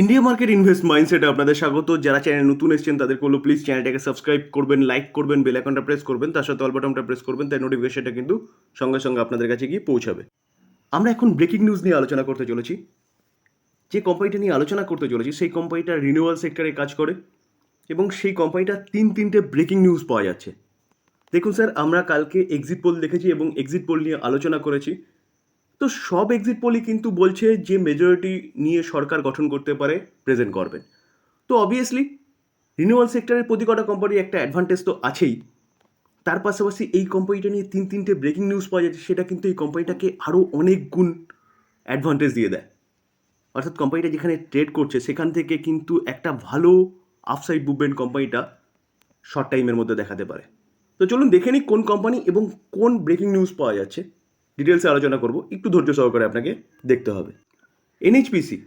India market invest মাইন্ডসেটে আপনাদের স্বাগত। যারা চ্যানেল নতুন এসেছেন তাদের বলব প্লিজ চ্যানেলটাকে সাবস্ক্রাইব করবেন লাইক করবেন বেল আইকনটা প্রেস করবেন, তার সাথে অল বাটনটা প্রেস করবেন তাই নোটিফিকেশনটা কিন্তু সঙ্গে সঙ্গে আপনাদের কাছে গিয়ে পৌঁছাবে। আমরা এখন ব্রেকিং নিউজ নিয়ে আলোচনা করতে চলেছি। যে কোম্পানিটা নিয়ে আলোচনা করতে চলেছি, সেই কোম্পানিটা রিনিউয়াল সেক্টরে কাজ করে এবং সেই কোম্পানিটা তিন তিনটে ব্রেকিং নিউজ পাওয়া যাচ্ছে। দেখুন স্যার আমরা কালকে এক্সিট পোল দেখেছি এবং এক্সিট পোল নিয়ে আলোচনা করেছি। তো সব এক্সিট পোলই কিন্তু বলছে যে মেজরিটি নিয়ে সরকার গঠন করতে পারে প্রেজেন্ট করবেন। তো অবভিয়াসলি রিনিউয়াল সেক্টরের প্রতি কটা কোম্পানির একটা অ্যাডভান্টেজ তো আছেই। তার পাশাপাশি এই কোম্পানিটা নিয়ে তিন তিনটে ব্রেকিং নিউজ পাওয়া যাচ্ছে, সেটা কিন্তু এই কোম্পানিটাকে আরও অনেক গুণ অ্যাডভান্টেজ দিয়ে দেয়। অর্থাৎ কোম্পানিটা যেখানে ট্রেড করছে, সেখান থেকে কিন্তু একটা ভালো আফসাইড মুভমেন্ট কোম্পানিটা শর্ট টাইমের মধ্যে দেখাতে পারে। তো চলুন দেখে নিই কোন কোম্পানি এবং কোন ব্রেকিং নিউজ পাওয়া যাচ্ছে। ডিটেলসে আলোচনা করব। একটু ধৈর্য সহকারে আপনাকে দেখতে হবে। এনএইচপিসি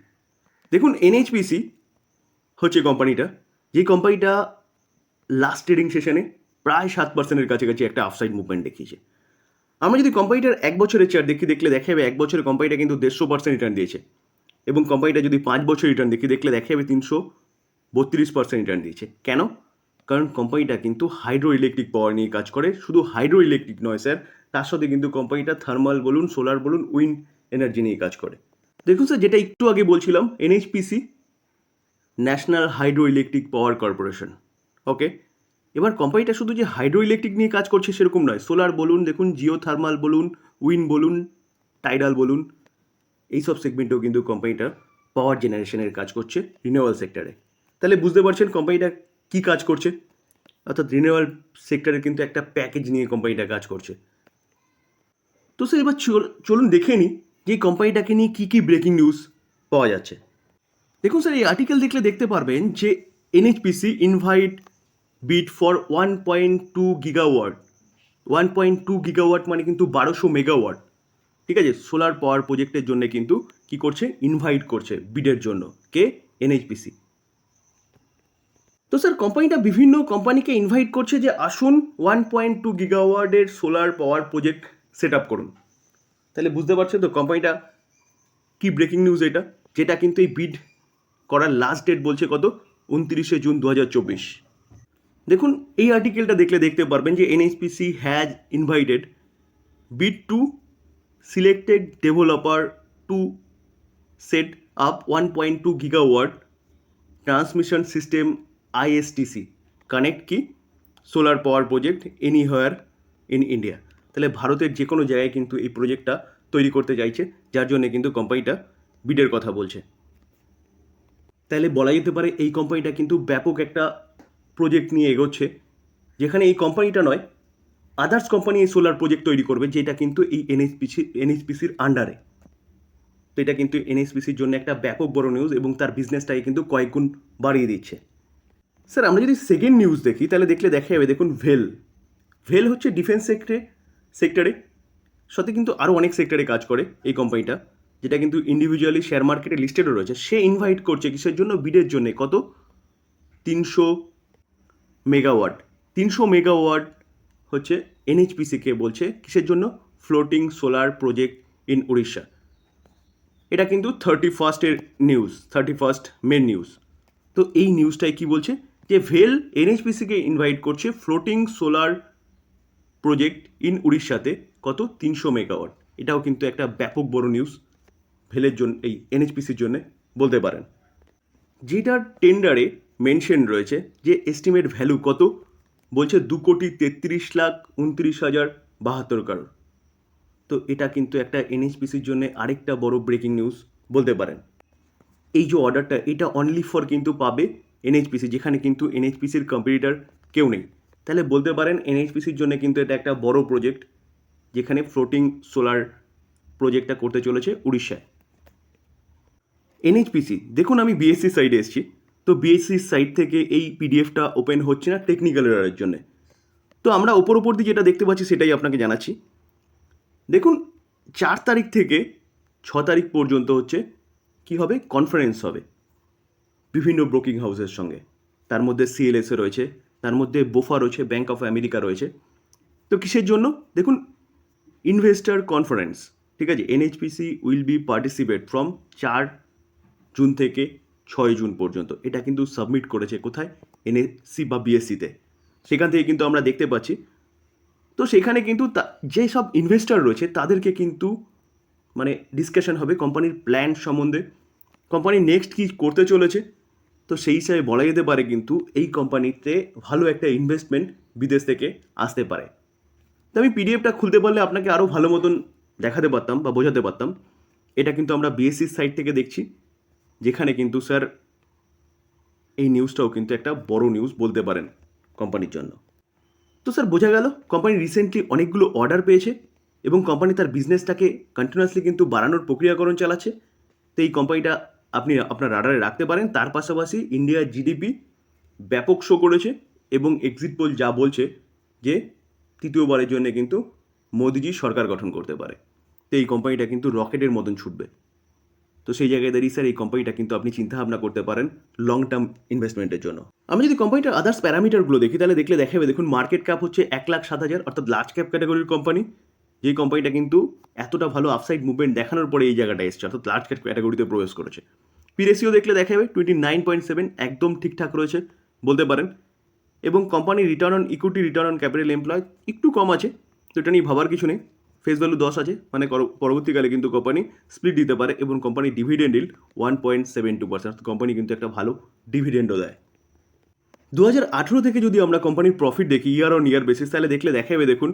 দেখুন এনএইচপিসি হচ্ছে কোম্পানিটা যে কোম্পানিটা লাস্ট ট্রেডিং সেশনে প্রায় সাত পার্সেন্টের কাছাকাছি একটা আফসাইড মুভমেন্ট দেখিয়েছে। আমরা যদি কোম্পানিটার এক বছরের চার্ট দেখি, দেখলে দেখা যাবে এক বছরে কোম্পানিটা কিন্তু দেড়শো পার্সেন্ট রিটার্ন দিয়েছে। এবং কোম্পানিটা যদি পাঁচ বছর রিটার্ন দেখি, দেখলে দেখা যাবে তিনশো বত্রিশ পার্সেন্ট রিটার্ন দিয়েছে। কেন? কারণ কোম্পানিটা কিন্তু হাইড্রো ইলেকট্রিক পাওয়ার নিয়ে কাজ করে। শুধু হাইড্রো ইলেকট্রিক নয় স্যার তার সাথে কিন্তু কোম্পানিটা থার্মাল বলুন সোলার বলুন উইন্ড এনার্জি নিয়ে কাজ করে। দেখুন স্যার যেটা একটু আগে বলছিলাম NHPC national hydro electric power corporation okay এবার কোম্পানিটা শুধু যে হাইড্রো ইলেকট্রিক নিয়ে কাজ করছে সেরকম নয় সোলার বলুন দেখুন জিও থার্মাল বলুন উইন বলুন টাইডাল বলুন এইসব সেগমেন্টেও কিন্তু কোম্পানিটা পাওয়ার জেনারেশনের কাজ করছে রিনিউয়াল সেক্টরে তাহলে বুঝতে পারছেন কোম্পানিটা কী কাজ করছে? অর্থাৎ রিনিউয়াল সেক্টরে কিন্তু একটা প্যাকেজ নিয়ে কোম্পানিটা কাজ করছে। তো স্যার এবার চল- চলুন দেখে নিই যে কোম্পানিটাকে নিয়ে কী কী ব্রেকিং নিউজ পাওয়া যাচ্ছে। দেখুন স্যার এই আর্টিকেল দেখলে দেখতে পারবেন যে NHPC invite bid for one point two gigawatt one point two gigawatt মানে কিন্তু বারোশো মেগাওয়াট ঠিক আছে? সোলার পাওয়ার প্রজেক্টের জন্য কিন্তু কি করছে? ইনভাইট করছে বিডের জন্য কে? এনএইচপিসি তো স্যার কোম্পানিটা বিভিন্ন কোম্পানিকে ইনভাইট করছে যে আসুন one point two গিগাওয়ার্ডের solar power project set up করুন। তাহলে বুঝতে পারছেন তো কোম্পানিটা কি ব্রেকিং নিউজ এটা? যেটা কিন্তু এই বিড করার লাস্ট ডেট বলছে কত? উনত্রিশে জুন দু হাজার চব্বিশ। দেখুন, এই আর্টিকেলটা দেখলে দেখতে পারবেন যে NSPC has invited bid to selected developer to set up one point two gigawatt transmission system ISTC connect কি solar power project anywhere in India তাহলে ভারতের যে কোনো জায়গায় কিন্তু এই প্রজেক্টটা তৈরি করতে চাইছে, যার জন্য কিন্তু কোম্পানিটা বিডের কথা বলছে। তাহলে বলা যেতে পারে এই কোম্পানিটা কিন্তু ব্যাপক একটা প্রজেক্ট নিয়ে এগোচ্ছে, যেখানে এই কোম্পানিটা নয় আদার্স কোম্পানি এই সোলার প্রজেক্ট তৈরি করবে, যেটা কিন্তু এই এনএসপিসি এনএসপিসির আন্ডারে তো এটা কিন্তু এনএসপিসির জন্য একটা ব্যাপক বড় নিউজ এবং তার বিজনেসটাকে কিন্তু কয়েক গুণ বাড়িয়ে দিচ্ছে। স্যার আমরা যদি সেকেন্ড নিউজ দেখি, তাহলে দেখলে দেখা যাবে, দেখুন ভেল ভেল হচ্ছে ডিফেন্স সেক্টরে সেক্টরে। সাথে কিন্তু আরও অনেক সেক্টরে কাজ করে এই কোম্পানিটা যেটা কিন্তু ইন্ডিভিজুয়ালি শেয়ার মার্কেটে লিস্টেডও রয়েছে। সে ইনভাইট করছে কিসের জন্য? বিডের জন্য। কত? তিনশো মেগাওয়াট তিনশো মেগাওয়াট হচ্ছে এনএইচপিসিকে বলছে কিসের জন্য? Floating solar project in Orissa এটা কিন্তু থার্টি ফার্স্টের news thirty first main news তো এই নিউজটাই কি বলছে? যে ভেল এনএইচপিসিকে ইনভাইট করছে ফ্লোটিং সোলার প্রজেক্ট ইন উড়িষ্যাতে কত? তিনশো মেগাওয়াট। এটাও কিন্তু একটা ব্যাপক বড় নিউজ ভেলের জন্য এই এনএইচপিসির জন্য বলতে পারেন। যেটার টেন্ডারে মেনশন রয়েছে যে এস্টিমেট ভ্যালু কত? বলছে দু কোটি তেত্রিশ লাখ উনত্রিশ হাজার বাহাত্তর কারোর তো এটা কিন্তু একটা এনএইচপিসির জন্য আরেকটা বড় ব্রেকিং নিউজ বলতে পারেন। এই যে অর্ডারটা এটা অনলি ফর কিন্তু পাবে এনএইচপিসি যেখানে কিন্তু এনএইচপিসির কম্পিটিটার কেউ নেই। তাহলে বলতে পারেন এনএইচপিসির জন্য কিন্তু এটা একটা বড় প্রজেক্ট যেখানে ফ্লোটিং সোলার প্রজেক্টটা করতে চলেছে উড়িষ্যায়। এনএইচপিসি দেখুন আমি বিএসসি সাইডে এসেছি। তো বিএসসি সাইড থেকে এই পিডিএফটা ওপেন হচ্ছে না টেকনিক্যাল এরারের জন্য। তো আমরা ওপর ওপর দিয়ে যেটা দেখতে পাচ্ছি সেটাই আপনাকে জানাচ্ছি। দেখুন, চার তারিখ থেকে ছ তারিখ পর্যন্ত হচ্ছে কি হবে? কনফারেন্স হবে। বিভিন্ন ব্রোকিং হাউসের সঙ্গে। তার মধ্যে সিএলএসএ রয়েছে। তার মধ্যে বোফা রয়েছে ব্যাঙ্ক অফ আমেরিকা রয়েছে। তো কিসের জন্য? দেখুন ইনভেস্টার কনফারেন্স ঠিক আছে? NHPC will be participate from চার জুন থেকে ছয় জুন পর্যন্ত। এটা কিন্তু সাবমিট করেছে কোথায়? এনএসসি বা বিএসসিতে সেখান থেকে কিন্তু আমরা দেখতে পাচ্ছি। তো সেখানে কিন্তু তা- যেসব ইনভেস্টর রয়েছে, তাদেরকে কিন্তু মানে ডিসকাশন হবে কোম্পানির প্ল্যান সম্বন্ধে। কোম্পানি নেক্সট কী করতে চলেছে? তো সেই হিসাবে বলা যেতে পারে কিন্তু এই কোম্পানিতে ভালো একটা ইনভেস্টমেন্ট বিদেশ থেকে আসতে পারে। তো আমি পিডিএফটা খুলতে পারলে আপনাকে আরও ভালো মতন দেখাতে পারতাম বা বোঝাতে পারতাম। এটা কিন্তু আমরা বিএসসির সাইট থেকে দেখছি, যেখানে কিন্তু স্যার এই নিউজটাও কিন্তু একটা বড় নিউজ বলতে পারেন কোম্পানির জন্য। তো স্যার বোঝা গেল, কোম্পানি রিসেন্টলি অনেকগুলো অর্ডার পেয়েছে এবং কোম্পানি তার বিজনেসটাকে কন্টিনিউয়াসলি কিন্তু বাড়ানোর প্রক্রিয়াকরণ চালাচ্ছে। তো এই কোম্পানিটা আপনি আপনার রাডারে রাখতে পারেন। তার পাশাপাশি ইন্ডিয়ার জিডিপি ব্যাপক শো করেছে এবং এক্সিট পোল যা বলছে যে তৃতীয়বারের জন্য কিন্তু মোদিজি সরকার গঠন করতে পারে। তো এই কোম্পানিটা কিন্তু রকেটের মতন ছুটবে। তো সেই জায়গায় দাঁড়িয়ে স্যার এই কোম্পানিটা কিন্তু আপনি চিন্তাভাবনা করতে পারেন লং টার্ম ইনভেস্টমেন্টের জন্য। আমি যদি কোম্পানিটার আদার্স প্যারামিটারগুলো দেখি, তাহলে দেখলে দেখাবে, দেখুন মার্কেট ক্যাপ হচ্ছে এক লাখ সাত হাজার, অর্থাৎ লার্জ ক্যাপ ক্যাটাগরির কোম্পানি যেই কোম্পানিটা কিন্তু এতটা ভালো আপসাইড মুভমেন্ট দেখানোর পরে এই জায়গাটা এসছে, অর্থাৎ লার্জ ক্যাপ ক্যাটাগরিতে প্রবেশ করেছে। পিরেসিও দেখলে দেখাবে টোয়েন্টি নাইন পয়েন্ট সেভেন একদম ঠিকঠাক রয়েছে, বলতে পারেন। এবং কোম্পানির return on equity return on capital employ একটু কম আছে, তো এটা নিয়ে ভাবার কিছু নেই। ফেস ভ্যালু দশ আছে মানে পরবর্তীকালে কিন্তু কোম্পানি স্প্লিট দিতে পারে এবং company dividend yield one point seven two percent company কিন্তু একটা ভালো ডিভিডেন্ডও দেয়। দু হাজার আঠেরো থেকে যদি আমরা কোম্পানির প্রফিট দেখি ইয়ার অন ইয়ার বেসিস তাহলে দেখলে দেখাবে দেখুন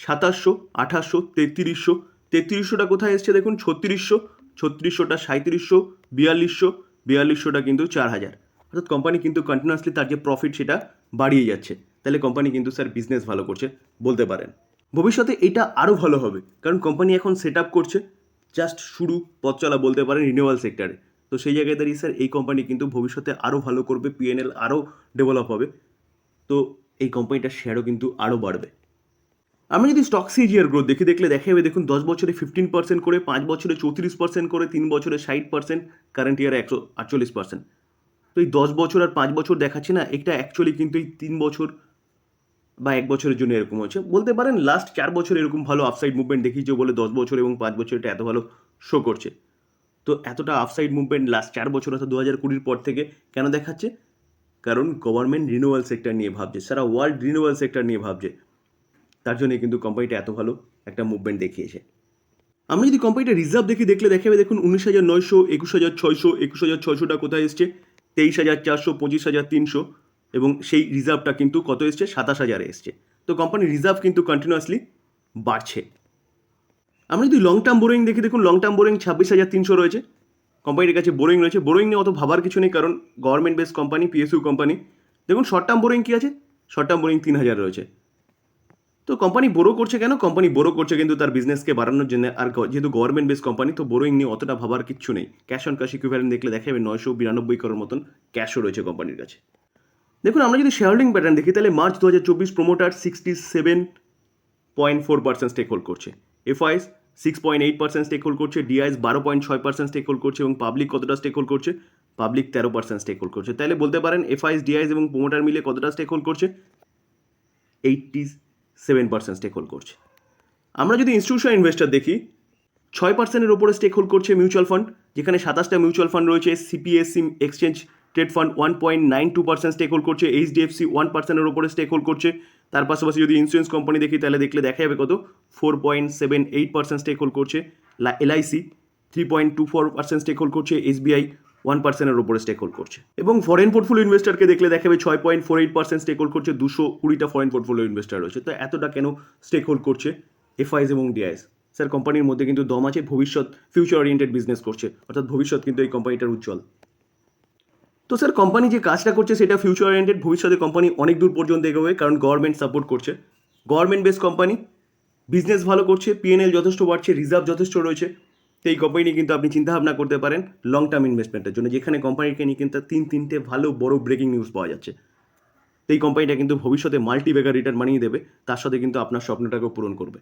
সাতাশশো, আঠাশশো, তেত্রিশশো। তেত্রিশশোটা কোথায় এসছে দেখুন? ছত্রিশশো, ছত্রিশশোটা সাঁত্রিশশো বিয়াল্লিশশো, বিয়াল্লিশশোটা কিন্তু চার হাজার অর্থাৎ কোম্পানি কিন্তু কন্টিনিউয়াসলি তার যে প্রফিট সেটা বাড়িয়ে যাচ্ছে। তাহলে কোম্পানি কিন্তু স্যার বিজনেস ভালো করছে বলতে পারেন। ভবিষ্যতে এটা আরও ভালো হবে। কারণ কোম্পানি এখন সেট আপ করছে জাস্ট শুরু পথ চলা বলতে পারেন রিনিউয়াল সেক্টরে তো সেই জায়গায় দাঁড়িয়ে স্যার এই কোম্পানি কিন্তু ভবিষ্যতে আরও ভালো করবে পিএনএল আরও ডেভেলপ হবে। তো এই কোম্পানিটার শেয়ারও কিন্তু আরও বাড়বে। আমি যদি স্টক সিজিআর গ্রোথ দেখি, দেখলে দেখা যাবে দেখুন দশ বছরে ফিফটিন পার্সেন্ট করে, পাঁচ বছরে চৌত্রিশ পার্সেন্ট করে, তিন বছরে ষাট পার্সেন্ট কারেন্ট ইয়ারে একশো আটচল্লিশ পার্সেন্ট তো এই দশ বছর আর পাঁচ বছর দেখাচ্ছে না, এটা অ্যাকচুয়ালি কিন্তু এই তিন বছর বা এক বছরের জন্য এরকম হচ্ছে বলতে পারেন লাস্ট চার বছর এরকম ভালো আপসাইড মুভমেন্ট দেখিয়েছে বলে দশ বছর এবং পাঁচ বছর এটা এত ভালো শো করছে। তো এতটা আপসাইড মুভমেন্ট লাস্ট চার বছর অর্থাৎ দু হাজার কুড়ির পর থেকে কেন দেখাচ্ছে? কারণ গভর্নমেন্ট রিনিউয়াল সেক্টর নিয়ে ভাবছে, সারা ওয়ার্ল্ড রিনিউয়াল সেক্টর নিয়ে ভাবছে। তার জন্য কিন্তু কোম্পানিটা এত ভালো একটা মুভমেন্ট দেখিয়েছে। আমি যদি কোম্পানিটা রিজার্ভ দেখি, দেখলে দেখাবে, দেখুন উনিশ হাজার নয়শো, একুশ হাজার ছয়শো, একুশ হাজার ছয়শোটা কোথায় এসছে? তেইশ হাজার চারশো, পঁচিশ হাজার তিনশো এবং সেই রিজার্ভটা কিন্তু কত এসছে? সাতাশ হাজারে এসছে। তো কোম্পানির রিজার্ভ কিন্তু কন্টিনিউয়াসলি বাড়ছে। আমরা যদি লং টার্ম বোরিং দেখি, দেখুন লং টার্ম বোরিং ছাব্বিশ হাজার তিনশো রয়েছে। কোম্পানির কাছে বোরিং রয়েছে। বোরিং নিয়ে অত ভাবার কিছু নেই, কারণ government base company PSU company দেখুন শর্ট টার্ম বোরিং কী আছে? শর্ট টার্ম বোরিং তিন হাজার রয়েছে। তো কোম্পানি বড়ো করছে কেন? কোম্পানি বড়ো করছে কিন্তু তার বিজনেসকে বাড়ানোর জন্য। আর যেহেতু গভর্নমেন্ট বেস কোম্পানি তো বোরোইং নিয়ে অতটা ভাবার কিচ্ছু নেই। ক্যাশ অন ক্যাশ ইকুইভ্যালেন্ট দেখলে দেখা যাবে নয়শো বিরানব্বই করোর মতন ক্যাশও রয়েছে কোম্পানির কাছে। দেখুন, আমরা যদি শেয়ার হোল্ডিং প্যাটার্ন দেখি, তাহলে মার্চ দু হাজার চব্বিশ promoter sixty seven point four percent stake hold করছে FIs six point eight percent stake hold করছে ডিআইএস বারো পয়েন্ট ছয় পার্সেন্ট স্টেক হোল্ড করছে এবং পাবলিক কতটা স্টেক হোল্ড করছে? পাবলিক তেরো পার্সেন্ট স্টেক হোল্ড করছে। তাহলে বলতে পারেন এফআইএস ডিআইএস এবং প্রোমোটার মিলে কতটা স্টেক হোল্ড করছে? Eighty seven percent stake hold করছে। আমরা যদি ইনস্টিটিউশন ইনভেস্টর দেখি, ছয় পার্সেন্টের ওপরে স্টেক হোল্ড করছে মিউচুয়াল ফান্ড যেখানে সাতাশটা মিউচুয়াল ফান্ড রয়েছে CPSE exchange trade fund one point nine two percent stake hold করছে এইচডিএফসি ওয়ান পার্সেন্টের ওপরে স্টেক হোল্ড করছে। তার পাশাপাশি যদি ইন্স্যুরেন্স কোম্পানি দেখি, তাহলে দেখলে দেখা যাবে কত? Four point seven eight percent stake hold করছে LIC three point two four percent stake hold করছে এসবিআই ওয়ান পার্সেন্টের ওপরে স্টেক হোল্ড করছে। এবং ফরেন পোর্টফোলিও ইনভেস্টারকে দেখলে দেখাবে ছয় point four eight percent stake hold করছে, দুশো কুড়িটা ফরেন পোর্টফোলিও ইনভেস্টার রয়েছে। তো এতটা কেন স্টেক হোল্ড করছে এফআইএস এবং ডিআইএস স্যার কোম্পানির মধ্যে কিন্তু দম আছে, ভবিষ্যৎ ফিউচার ওরিয়েন্টেড বিজনেস করছে। অর্থাৎ ভবিষ্যৎ কিন্তু এই কোম্পানিটার উজ্জ্বল। তো স্যার কোম্পানি যে কাজটা করছে, সেটা ফিউচার ওরিয়েন্টেড ভবিষ্যতে কোম্পানি অনেক দূর পর্যন্ত এগোবে, কারণ গভর্নমেন্ট সাপোর্ট করছে। গভর্নমেন্ট বেস কোম্পানি বিজনেস ভালো করছে পিএনএল যথেষ্ট বাড়ছে রিজার্ভ যথেষ্ট রয়েছে। তো এই কোম্পানি নিয়ে কিন্তু আপনি চিন্তাভাবনা করতে পারেন লং টার্ম ইনভেস্টমেন্টের জন্য, যেখানে কোম্পানিকে নিয়ে কিন্তু তিন তিনটে ভালো বড় ব্রেকিং নিউজ পাওয়া যাচ্ছে। তো এই কোম্পানিটা কিন্তু ভবিষ্যতে মাল্টি বেগার রিটার্ন বানিয়ে দেবে, তার সাথে কিন্তু আপনার স্বপ্নটাকেও পূরণ করবে।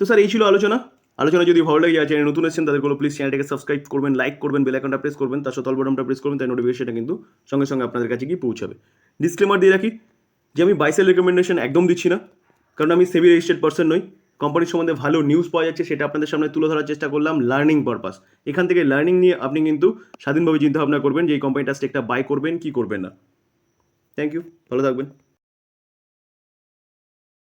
তো স্যার এই ছিল আলোচনা। আলোচনা যদি ভালো লাগে চ্যানেল নতুন এসেছেন তাদেরগুলো প্লিজ চ্যানেলটাকে সাবস্ক্রাইব করবেন লাইক করবেন বেল আইকনটা প্রেস করবেন, তার সাথে বটনটা প্রেস করবেন, তাই নোটিফিকেশনটা কিন্তু সঙ্গে সঙ্গে আপনাদের কাছে গিয়ে পৌঁছাবে। ডিসক্লেমার দিয়ে রাখি যে আমি বাইসেল রেকমেন্ডেশন একদম দিচ্ছি না, কারণ আমি সেভি রেজিস্টার্ড পার্সন নই। কোম্পানির সম্বন্ধে ভালো নিউজ পাওয়া যাচ্ছে, সেটা আপনাদের সামনে তুলে ধরার চেষ্টা করলাম লার্নিং পারপাস এখান থেকে লার্নিং নিয়ে আপনি কিন্তু স্বাধীনভাবে চিন্তা ভাবনা করবেন যে এই কোম্পানিটা স্টেকটা বাই করবেন, কি করবেন না। থ্যাংক ইউ ভালো থাকবেন।